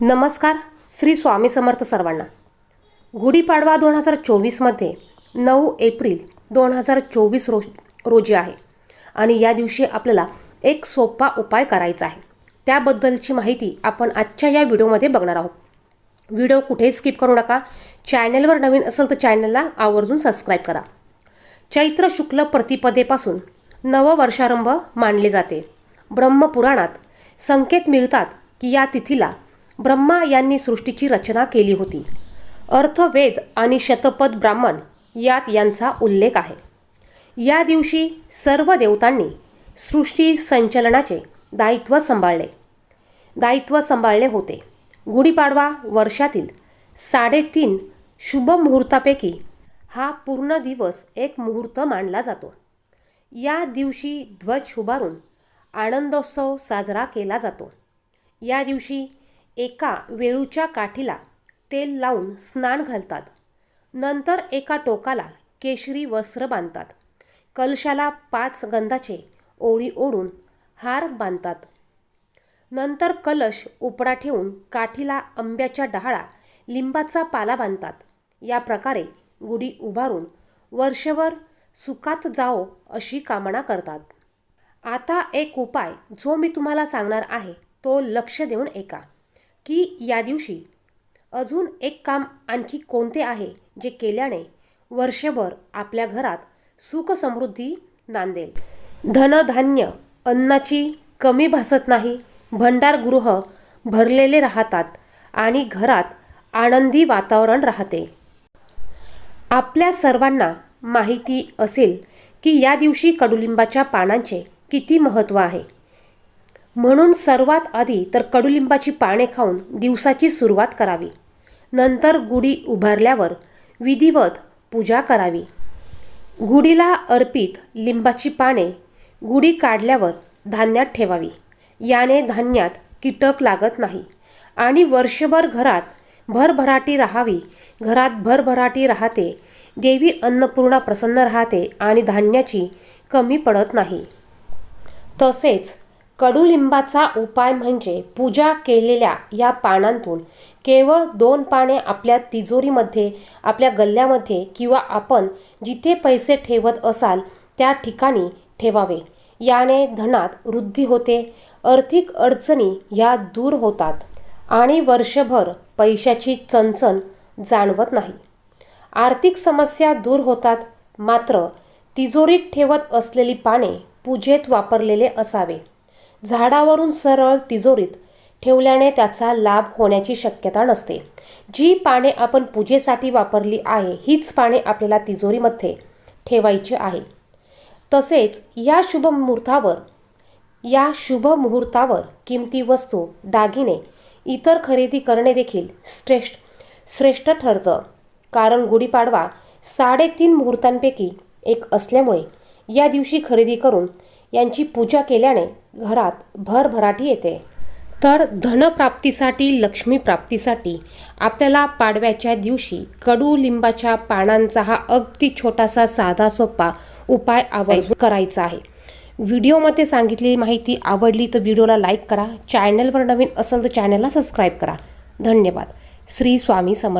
नमस्कार श्री स्वामी समर्थ सर्वांना. गुढीपाडवा दोन हजार चोवीसमध्ये नऊ एप्रिल दोन हजार चोवीस रोज रोजी आहे आणि या दिवशी आपल्याला एक सोपा उपाय करायचा आहे. त्याबद्दलची माहिती आपण आजच्या या व्हिडिओमध्ये बघणार आहोत. व्हिडिओ कुठेही स्किप करू नका. चॅनेलवर नवीन असेल तर चॅनलला आवर्जून सबस्क्राईब करा. चैत्र शुक्ल प्रतिपदेपासून नववर्षारंभ मानले जाते. ब्रह्मपुराणात संकेत मिळतात की या तिथीला ब्रह्मा यांनी सृष्टीची रचना केली होती. अर्थवेद आणि शतपथ ब्राह्मण यात यांचा उल्लेख आहे. या दिवशी सर्व देवतांनी सृष्टी संचलनाचे दायित्व सांभाळले. दायित्व सांभाळले होते. गुढीपाडवा वर्षातील साडेतीन शुभ मुहूर्तापैकी हा पूर्ण दिवस एक मुहूर्त मानला जातो. या दिवशी ध्वज उभारून आनंदोत्सव साजरा केला जातो. या दिवशी एका वेळूच्या काठीला तेल लावून स्नान घालतात. नंतर एका टोकाला केशरी वस्त्र बांधतात. कलशाला पाच गंधाचे ओळी ओढून हार बांधतात. नंतर कलश उपडा ठेवून काठीला आंब्याच्या डहाळा लिंबाचा पाला बांधतात. या प्रकारे गुढी उभारून वर्षभर सुखात जाओ अशी कामना करतात. आता एक उपाय जो मी तुम्हाला सांगणार आहे तो लक्ष देऊन ऐका. की या दिवशी अजून एक काम आणखी कोणते आहे जे केल्याने वर्षभर आपल्या घरात सुख समृद्धी नांदेल? धनधान्य अन्नाची कमी भासत नाही भंडारगृह भरलेले राहतात आणि घरात आनंदी वातावरण राहते. आपल्या सर्वांना माहिती असेल की या दिवशी कडुलिंबाच्या पानांचे किती महत्त्व आहे. म्हणून सर्वात आधी तर कडुलिंबाची पाने खाऊन दिवसाची सुरुवात करावी. नंतर गुढी उभारल्यावर विधिवत पूजा करावी. गुढीला अर्पित लिंबाची पाने गुढी काढल्यावर धान्यात ठेवावी. याने धान्यात कीटक लागत नाही आणि वर्षभर घरात भरभराटी राहावी. घरात भरभराटी राहते देवी अन्नपूर्णा प्रसन्न राहते आणि धान्याची कमी पडत नाही. तसेच कडुलिंबाचा उपाय म्हणजे पूजा केलेल्या या पानांतून केवळ दोन पाने आपल्या तिजोरीमध्ये आपल्या गल्ल्यामध्ये किंवा आपण जिथे पैसे ठेवत असाल त्या ठिकाणी ठेवावे. याने धनात वृद्धी होते आर्थिक अडचणी ह्या दूर होतात आणि वर्षभर पैशाची चणचण जाणवत नाही. आर्थिक समस्या दूर होतात मात्र तिजोरीत ठेवत असलेली पाने पूजेत वापरलेले असावे. झाडावरून सरळ तिजोरीत ठेवल्याने त्याचा लाभ होण्याची शक्यता नसते. जी पाने आपण पूजेसाठी वापरली आहे हीच पाने आपल्याला तिजोरीमध्ये ठेवायची आहे. तसेच या शुभ मुहूर्तावर या शुभ मुहूर्तावर किमती वस्तू दागिने इतर खरेदी करणे देखील श्रेष्ठ श्रेष्ठ ठरतं. कारण गुढीपाडवा साडेतीन मुहूर्तांपैकी एक असल्यामुळे या दिवशी खरेदी करून यांची पूजा केल्याने घरात भरभराटी येते. तर धनप्राप्तीसाठी लक्ष्मी प्राप्तीसाठी आपल्याला पाडव्याच्या दिवशी कडुलिंबाच्या पानांचा हा अगदी छोटासा साधा सोपा उपाय आवर्जून करायचा आहे. व्हिडिओमध्ये सांगितलेली माहिती आवडली तर व्हिडिओला लाईक करा चॅनलवर नवीन असेल तर चॅनलला सबस्क्राईब करा. धन्यवाद. श्री स्वामी समर्थ.